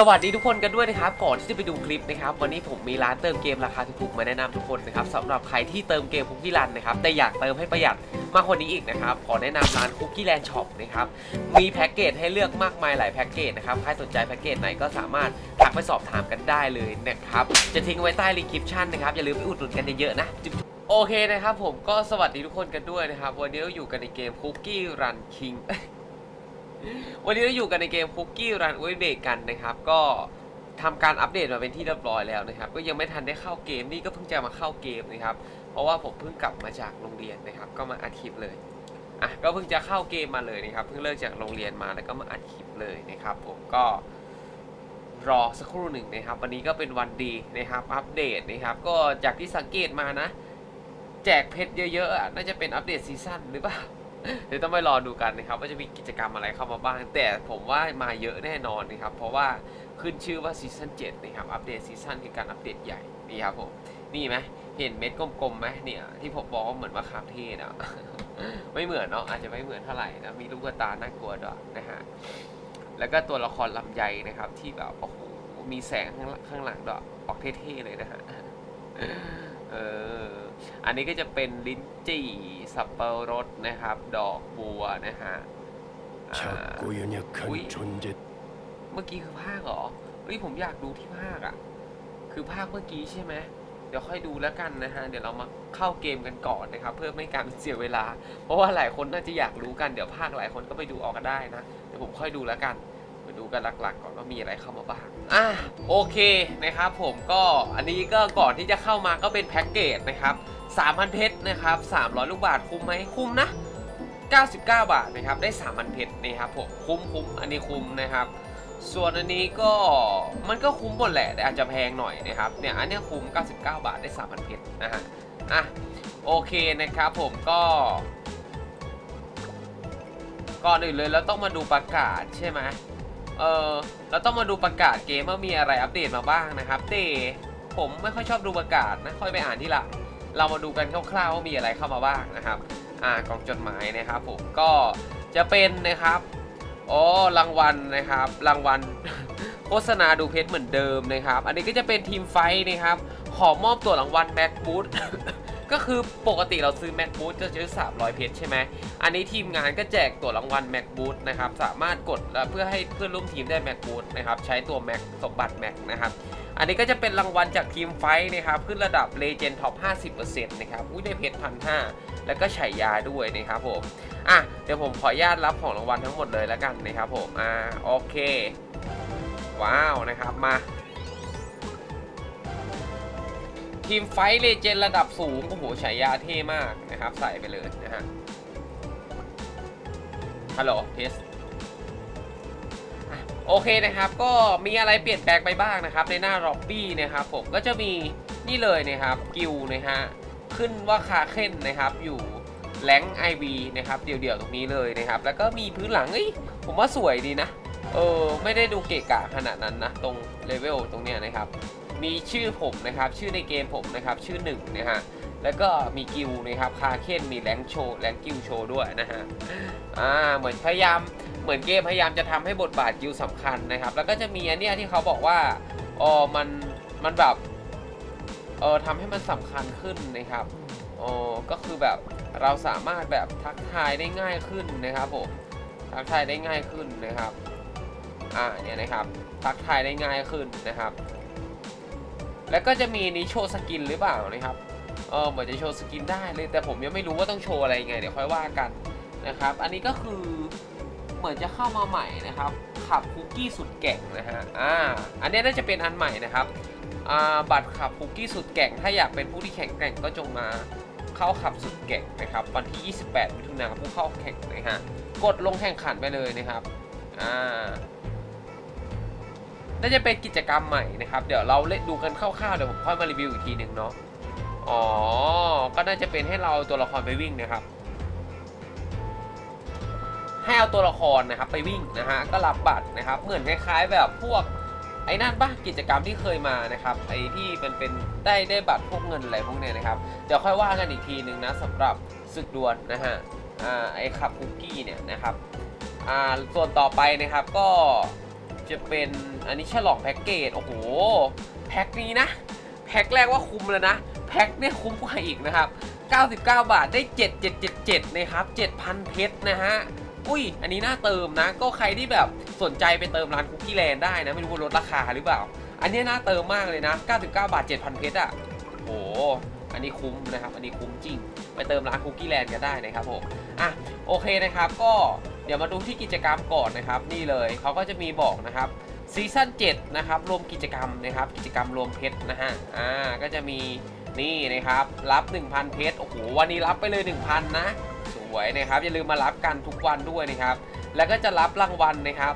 สวัสดีทุกคนกันด้วยนะครับ ก่อนที่จะไปดูคลิปนะครับ วันนี้ผมมีร้านเติมเกมราคาถูกๆมาแนะนำทุกคนนะครับสำหรับใครที่เติมเกมคุกกี้รันนะครับแต่อยากเติมให้ประหยัดมากกว่านี้อีกนะครับขอแนะนำร้านคุกกี้แลนด์ช็อปนะครับมีแพ็กเกจให้เลือกมากมายหลายแพ็กเกจนะครับใครสนใจแพ็กเกจไหนก็สามารถทักไปสอบถามกันได้เลยนะครับจะทิ้งไว้ใต้รีคริปชั่นนะครับอย่าลืมไปอุดหนุนกันเยอะๆนะโอเคนะครับผมก็สวัสดีทุกคนกันด้วยนะครับวันนี้เราอยู่กันในเกมคุกกี้รันคิง วันนี้เราอยู่กันในเกมคุกกี้รันเวเบกันนะครับ ก็ทำการอัปเดตมาเป็นที่เรียบร้อยแล้วนะครับ ก็ยังไม่ทันได้เข้าเกมนี่ก็เพิ่งจะมาเข้าเกมนะครับ เพราะว่าผมเพิ่งกลับมาจากโรงเรียนนะครับ ก็มาอัดคลิปเลยอะก็เพิ่งจะเข้าเกมมาเลยนะครับ เพิ่งเลิกจากโรงเรียนมาแล้วก็มาอัดคลิปเลยนะครับ ผมก็รอสักครู่หนึ่งนะครับ วันนี้ก็เป็นวันดีนะครับ อัปเดตนะครับ ก็จากที่สังเกตมานะ แจกเพชรเยอะๆน่าจะเป็นอัปเดตซีซั่นหรือเปล่า เดี๋ยวต้องไปรอดูกันนะครับว่าจะมีกิจกรรมอะไรเข้ามาบ้าง แต่ผมว่ามาเยอะแน่นอนนะครับ เพราะว่าขึ้นชื่อว่าซีซั่น7นะครับ อัปเดตซีซั่นคือการอัปเดตใหญ่ นี่ครับผม นี่ไหมเห็นเม็ดกลมๆไหมเนี่ยที่ผมบอกว่าเหมือนมะขามเทศอะ ไม่เหมือนเนาะอาจจะไม่เหมือนเท่าไหร่นะมีลูกตาน่ากลัวด้วยนะฮะแล้วก็ตัวละครลำไยนะครับที่แบบโอ้โหมีแสงข้างหลังข้างหลังด้วยออกเท่ๆเลยนะฮะเออ อันนี้ก็จะเป็นลิ้นจี่สับปะรดนะครับ ดอกบัวนะฮะเมื่อกี้คือภาคเหรอเฮ้ยผมอยากดูที่ภาคอะ คือภาคเมื่อกี้ใช่ไหมเดี๋ยวค่อยดูแล้วกันนะฮะ เดี๋ยวเรามาเข้าเกมกันก่อนนะครับ เพื่อไม่การเสียเวลา เพราะว่าหลายคนน่าจะอยากรู้กัน เดี๋ยวภาคหลายคนก็ไปดูออกก็ได้นะ เดี๋ยวผมค่อยดูแล้วกัน ไปดูกันหลักๆก่อนว่ามีอะไรเข้ามาบ้างอะโอเคนะครับผมก็อันนี้ก็ก่อนที่จะเข้ามาก็เป็นแพ็กเกจนะครับ3,000เพชรนะครับ300 ลูกบาทคุ้มไหมคุ้มนะ 99 บาทนะครับได้3,000เพชรนะครับผมคุ้มคุ้มอันนี้คุ้มนะครับ ส่วนอันนี้ก็มันก็คุ้มหมดแหละแต่อาจจะแพงหน่อยนะครับเนี่ยอันเนี้ยคุ้ม 99 บาทได้3,000เพชรนะฮะอะโอเคนะครับผมก็ก่อนอื่นเลยเราต้องมาดูประกาศใช่ไหม เออเราต้องมาดูประกาศเกมว่ามีอะไรอัปเดตมาบ้างนะครับแต่ผมไม่ค่อยชอบดูประกาศนะค่อยไปอ่านที่หลังเรามาดูกันคร่าวๆว่ามีอะไรเข้ามาบ้างนะครับอ่ากล่องจดหมายนะครับผมก็จะเป็นนะครับอ๋อรางวัลนะครับ รางวัลโฆษณาดูเพชรเหมือนเดิมนะครับ อันนี้ก็จะเป็นทีมไฟนะครับขอมอบตัวรางวัลแม็กบูธ ก็คือปกติเราซื้อแม็กบูธจะซื้อ 300 เพชรใช่ไหม อันนี้ทีมงานก็แจกตัวรางวัลแม็กบูธนะครับ สามารถกดเพื่อให้เพื่อนร่วมทีมได้แม็กบูธนะครับ ใช้ตัวแม็กสมบัติแม็กนะครับ อันนี้ก็จะเป็นรางวัลจากทีมไฟท์นะครับ ขึ้นระดับเลเจนด์ท็อป50%นะครับ อุ้ยได้เพชรพันห้าแล้วก็ฉายาด้วยนะครับผม อะ เดี๋ยวผมขออนุญาตรับของรางวัลทั้งหมดเลยแล้วกันนะครับผม อ่า โอเค ว้าว นะครับ มา ทีมไฟท์เลเจนด์ระดับสูง โอ้โหฉายาเท่มากนะครับ ใส่ไปเลยนะฮะ ฮัลโหลเทสโอเคนะครับ ก็มีอะไรเปลี่ยนแปลงไปบ้างนะครับ ในหน้าร็อบบี้นะครับผมก็จะมีนี่เลยนะครับ กิลนะฮะ ขึ้นว่าคาเค้นนะครับ อยู่แรงไอวีนะครับเดี่ยวๆตรงนี้เลยนะครับ แล้วก็มีพื้นหลังเอ้ยผมว่าสวยดีนะ เออ ไม่ได้ดูเกะกะขนาดนั้นนะ ตรงเลเวลตรงเนี้ยนะครับ มีชื่อผมนะครับชื่อในเกมผมนะครับชื่อหนึ่งนะฮะแล้วก็มีกิลนะครับคาเคนมีแรงโชว์แรงกิลโชว์ด้วยนะฮะอ่าเหมือนพยายามเหมือนเกมพยายามจะทำให้บทบาทกิลสำคัญนะครับ แล้วก็จะมีอันเนี้ยที่เขาบอกว่าอ๋อมันมันแบบเออทำให้มันสำคัญขึ้นนะครับอ๋อก็คือแบบเราสามารถแบบทักทายได้ง่ายขึ้นนะครับผมทักทายได้ง่ายขึ้นนะครับอ่าเนี่ยนะครับทักทายได้ง่ายขึ้นนะครับ แล้วก็จะมีนี้โชว์สกินหรือเปล่านะครับ เออเหมือนจะโชว์สกินได้เลย แต่ผมยังไม่รู้ว่าต้องโชว์อะไรยังไง เดี๋ยวค่อยว่ากันนะครับ อันนี้ก็คือเหมือนจะเข้ามาใหม่นะครับ ขับคุกกี้สุดแก่งนะฮะ อ่า อันนี้น่าจะเป็นอันใหม่นะครับ อ่า บัตรขับคุกกี้สุดแก่ง ถ้าอยากเป็นผู้ที่แข่งแกร่งก็จงมาเข้าขับสุดแก่งนะครับ วันที่ 28มิถุนายนผู้เข้าแข่งนะฮะ กดลงแข่งขันไปเลยนะครับ อ่า น่าจะเป็นกิจกรรมใหม่นะครับ เดี๋ยวเราเล่นดูกันคร่าวๆเดี๋ยวผมค่อยมารีวิวอีกทีหนึ่งเนาะอ๋อ ก็น่าจะเป็นให้เราตัวละครไปวิ่งนะครับ ให้เอาตัวละครนะครับไปวิ่งนะฮะก็รับบัตรนะครับ เหมือนคล้ายๆแบบพวกไอ้นั่นปะกิจกรรมที่เคยมานะครับไอ้ที่เป็นเป็นได้ได้บัตรพวกเงินอะไรพวกเนี้ยนะครับเดี๋ยวค่อยว่ากันอีกทีหนึ่งนะสำหรับศึกดวลนะฮะอ่าไอ้ขับคุกกี้เนี่ยนะครับอ่าส่วนต่อไปนะครับก็ จะเป็นอันนี้ฉลองแพ็กเกจ โอ้โห แพ็คนี้นะ แพ็คแรกว่าคุ้มแล้วนะ แพ็คเนี่ยคุ้มกว่าอีกนะครับ 99 บาทได้ 7777นะครับ 7,000 เพชรนะฮะ อุ้ย อันนี้น่าเติมนะ ก็ใครที่แบบสนใจไปเติมร้านคุกกี้แลนด์ได้นะ ไม่รู้ว่าลดราคาหรือเปล่า อันนี้น่าเติมมากเลยนะ 99 บาท 7,000 เพชรอะ โอ้โหอันนี้คุ้มนะครับ อันนี้คุ้มจริง ไปเติมร้านคุกกี้แลนด์กันได้นะครับผม อะ โอเคนะครับ ก็ เดี๋ยวมาดูที่กิจกรรมก่อนนะครับ นี่เลยเขาก็จะมีบอกนะครับซีซั่น7นะครับรวมกิจกรรมนะครับ กิจกรรมรวมเพชรนะฮะอ่าก็จะมีนี่นะครับ รับ 1,000 เพชรโอ้โหวันนี้รับไปเลย 1,000 นะ สวยนะครับอย่าลืมมารับกันทุกวันด้วยนะครับ แล้วก็จะรับรางวัลนะครับ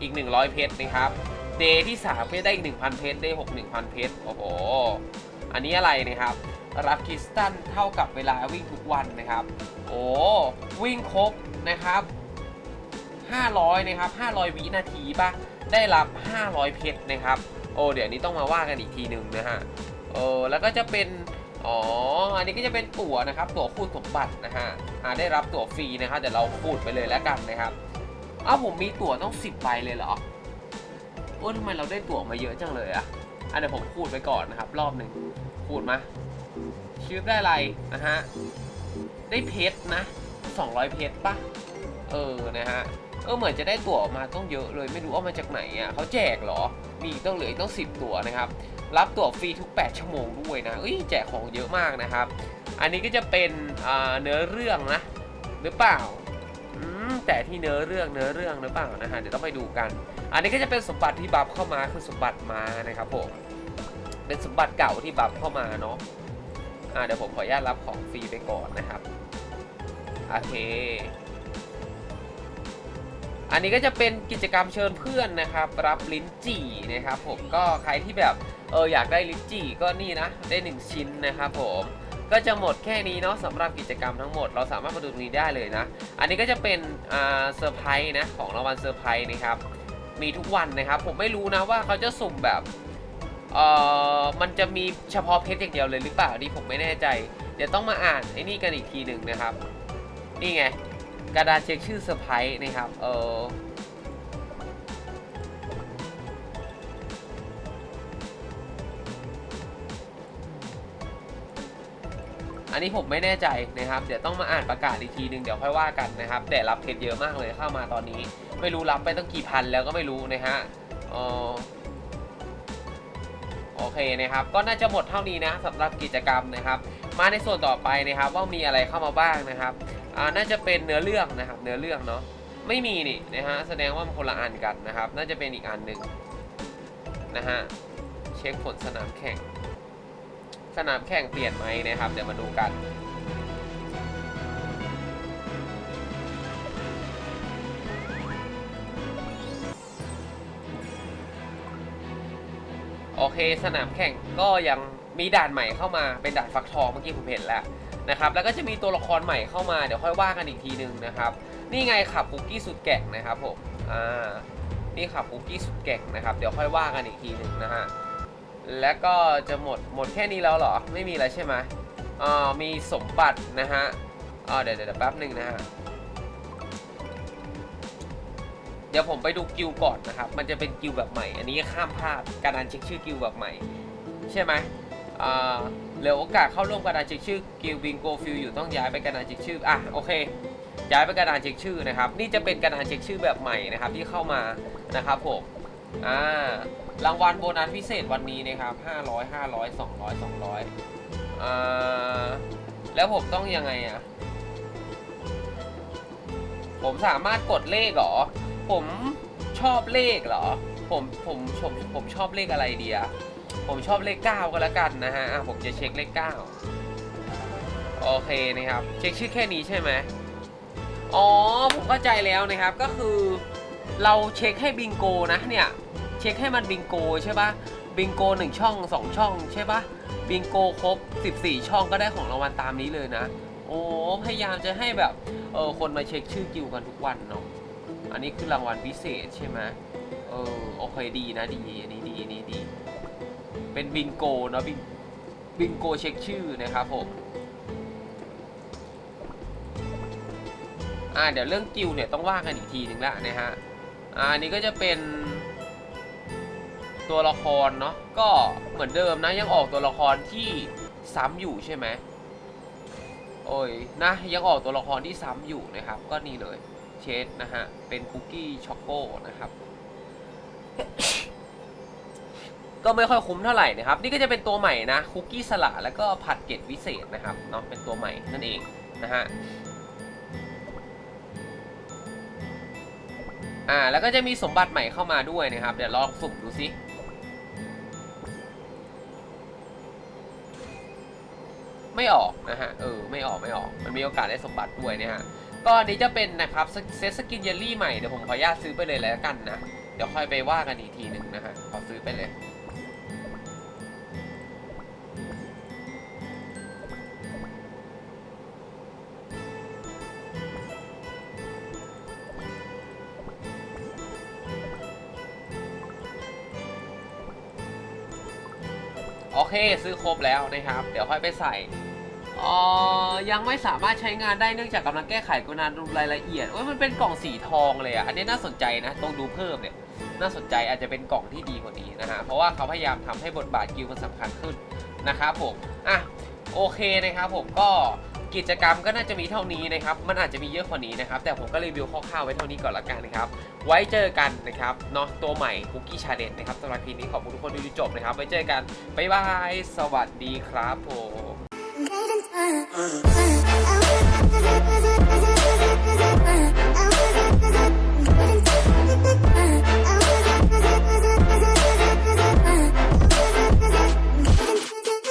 อีก 100 เพชรนะครับเดย์ที่3ก็ได้อีก1,000 เพชรเดย์6 1,000 เพชรโอ้โหอันนี้อะไรนะครับ รับคริสตัลเท่ากับเวลาวิ่งทุกวันนะครับ โอ้วิ่งครบนะครับ 500 นะครับ 500 วินาทีป่ะได้รับ 500 เพชรนะครับ โอ้ เดี๋ยวนี้ต้องมาว่ากันอีกทีหนึ่งนะฮะ เออ แล้วก็จะเป็น อ๋อ อันนี้ก็จะเป็นตั๋วนะครับ ตั๋วคูณสมบัตินะฮะ อ่า ได้รับตั๋วฟรีนะครับเดี๋ยวเราคูณไปเลยแล้วกันนะครับ อ้าวผมมีตั๋วต้อง 10ใบเลยเหรอ โอ้ทำไมเราได้ตั๋วมาเยอะจังเลยอะอะเดี๋ยวผมคูณไปก่อนนะครับ รอบหนึ่งคูณมาชื่อได้อะไรนะฮะ ได้เพชรนะ 200 เพชรปะเออ นะฮะ ออเหมือนจะได้ตั๋วมาต้องเยอะเลยไม่รู้เอามาจากไหนอะเขาแจกเหรอ มีต้องเหลืออีกต้อง 10 ตั๋วนะครับ รับตั๋วฟรีทุก 8 ชั่วโมงด้วยนะเอ้ยแจกของเยอะมากนะครับ อันนี้ก็จะเป็นเนื้อเรื่องนะ หรือเปล่าแต่ที่เนื้อเรื่องเนื้อเรื่องหรือเปล่านะฮะเดี๋ยวต้องไปดูกัน อันนี้ก็จะเป็นสมบัติที่บัฟเข้ามาคือสมบัติมานะครับผมเป็นสมบัติเก่าที่บัฟเข้ามาเนาะอ่าเดี๋ยวผมขออนุญาตรับของฟรีไปก่อนนะครับโอเค อันนี้ก็จะเป็นกิจกรรมเชิญเพื่อนนะครับ รับลิ้นจี่นะครับผมก็ใครที่แบบเอออยากได้ลิ้นจี่ก็นี่นะ ได้ 1 ชิ้นนะครับผมก็จะหมดแค่นี้เนาะสำหรับกิจกรรมทั้งหมดเราสามารถมาดูตรงนี้ได้เลยนะ อันนี้ก็จะเป็นอ่าเซอร์ไพรส์นะของรางวัลเซอร์ไพรส์นะครับมีทุกวันนะครับ ผมไม่รู้นะว่าเขาจะสุ่มแบบเออมันจะมีเฉพาะเพชรอย่างเดียวเลยหรือเปล่านี่ผมไม่แน่ใจ เดี๋ยวต้องมาอ่านไอ้นี่กันอีกทีหนึ่งนะครับ นี่ไง กระดานเช็คชื่อเซอร์ไพรส์นะครับเอออันนี้ผมไม่แน่ใจนะครับ เดี๋ยวต้องมาอ่านประกาศอีกทีหนึ่งเดี๋ยวค่อยว่ากันนะครับ แต่รับเพชรเยอะมากเลยเข้ามาตอนนี้ ไม่รู้รับไปตั้งกี่พันแล้วก็ไม่รู้นะฮะเออโอเคนะครับ ก็น่าจะหมดเท่านี้นะสำหรับกิจกรรมนะครับ มาในส่วนต่อไปนะครับว่ามีอะไรเข้ามาบ้างนะครับ อ่าน่าจะเป็นเนื้อเรื่องนะครับเนื้อเรื่องเนาะไม่มีนี่นะฮะแสดงว่ามันคนละอันกันนะครับ น่าจะเป็นอีกอันหนึ่งนะฮะเช็คผลสนามแข่ง สนามแข่งเปลี่ยนไหมนะครับเดี๋ยวมาดูกันโอเคสนามแข่งก็ยังมีด่านใหม่เข้ามาเป็นด่านฟักทองเมื่อกี้ผมเห็นแล้ว นะครับแล้วก็จะมีตัวละครใหม่เข้ามาเดี๋ยวค่อยว่ากันอีกทีหนึ่งนะครับ นี่ไงขับคุกกี้สุดแก่งนะครับผมอ่านี่ขับคุกกี้สุดแก่งนะครับ เดี๋ยวค่อยว่ากันอีกทีหนึ่งนะฮะแล้วก็จะหมดหมดแค่นี้แล้วเหรอ ไม่มีแล้วใช่ไหมอ่ามีสมบัตินะฮะอ่าเดี๋ยวเดี๋ยวแป๊บหนึ่งนะฮะเดี๋ยวผมไปดูกิลก่อนนะครับ มันจะเป็นกิลแบบใหม่ อันนี้ข้ามพลาดการอ่านเช็คชื่อกิลแบบใหม่ ใช่ไหมอ่า เหลือโอกาสเข้าร่วมกระดานเช็คชื่อกิลบิงโกฟิลอยู่ต้องย้ายไปกระดานเช็คชื่ออะโอเค ย้ายไปกระดานเช็คชื่อนะครับนี่จะเป็นกระดานเช็คชื่อแบบใหม่นะครับที่เข้ามานะครับผมอ่ารางวัลโบนัสพิเศษวันนี้นะครับ500 500 200 200อ่าแล้วผมต้องยังไงอะผมสามารถกดเลขเหรอ ผมชอบเลขเหรอ ผมผมผมผมชอบเลขอะไรเดีอะ ผมชอบเลข9ก็แล้วกันนะฮะอะผมจะเช็คเลข9โอเคนะครับ เช็คชื่อแค่นี้ใช่ไหมอ๋อผมเข้าใจแล้วนะครับก็คือเราเช็คให้บิงโกนะเนี่ยเช็คให้มันบิงโกใช่ปะบิงโกหนึ่งช่อง 2 ช่องใช่ปะบิงโกครบ 14 ช่องก็ได้ของรางวัลตามนี้เลยนะ โอ้พยายามจะให้แบบเออคนมาเช็คชื่อกิวกันทุกวันเนาะอันนี้คือรางวัลพิเศษใช่ไหมเออโอเคดีนะดีอันนี้ดีอันนี้ดี เป็นบิงโกเนาะบิงบิงโกเช็คชื่อนะครับผมอ่าเดี๋ยวเรื่องกิวเนี่ยต้องว่ากันอีกทีหนึ่งละนะฮะอ่านี้ก็จะเป็นตัวละครเนาะก็เหมือนเดิมนะยังออกตัวละครที่ซ้ำอยู่ใช่ไหมโอ้ยนะยังออกตัวละครที่ซ้ำอยู่นะครับ ก็นี่เลยเชดนะฮะเป็นคุกกี้ช็อกโกนะครับ ก็ไม่ค่อยคุ้มเท่าไหร่นะครับ นี่ก็จะเป็นตัวใหม่นะคุกกี้สละแล้วก็ผัดเกล็ดวิเศษนะครับเนาะเป็นตัวใหม่นั่นเองนะฮะอ่าแล้วก็จะมีสมบัติใหม่เข้ามาด้วยนะครับ เดี๋ยวลองสุ่มดูซิไม่ออกนะฮะเออไม่ออกไม่ออกมันมีโอกาสได้สมบัติด้วยนะฮะก็อันนี้จะเป็นนะครับเซตสกินเยลลี่ใหม่เดี๋ยวผมขออนุญาตซื้อไปเลยแล้วกันนะเดี๋ยวค่อยไปว่ากันอีกทีหนึ่งนะฮะขอซื้อไปเลย เอเคซื้อครบแล้วนะครับ เดี๋ยวค่อยไปใส่อ๋อยังไม่สามารถใช้งานได้เนื่องจากกำลังแก้ไขกรุณาดูรายละเอียดโอ้ยมันเป็นกล่องสีทองเลยอะอันนี้น่าสนใจนะต้องดูเพิ่มเนี่ยน่าสนใจอาจจะเป็นกล่องที่ดีกว่านี้นะฮะเพราะว่าเขาพยายามทำให้บทบาทกิลมันสำคัญขึ้นนะครับผมอะโอเคนะครับผมก็ กิจกรรมก็น่าจะมีเท่านี้นะครับ มันอาจจะมีเยอะกว่านี้นะครับ แต่ผมก็รีวิวคร่าวๆไว้เท่านี้ก่อนละกันนะครับ ไว้เจอกันนะครับเนาะตัวใหม่คุกกี้ชาเลนจ์นะครับสำหรับพีนี้ขอบคุณทุกคนดูจบนะครับ ไว้เจอกัน บ๊ายบาย สวัสดีครับผม I was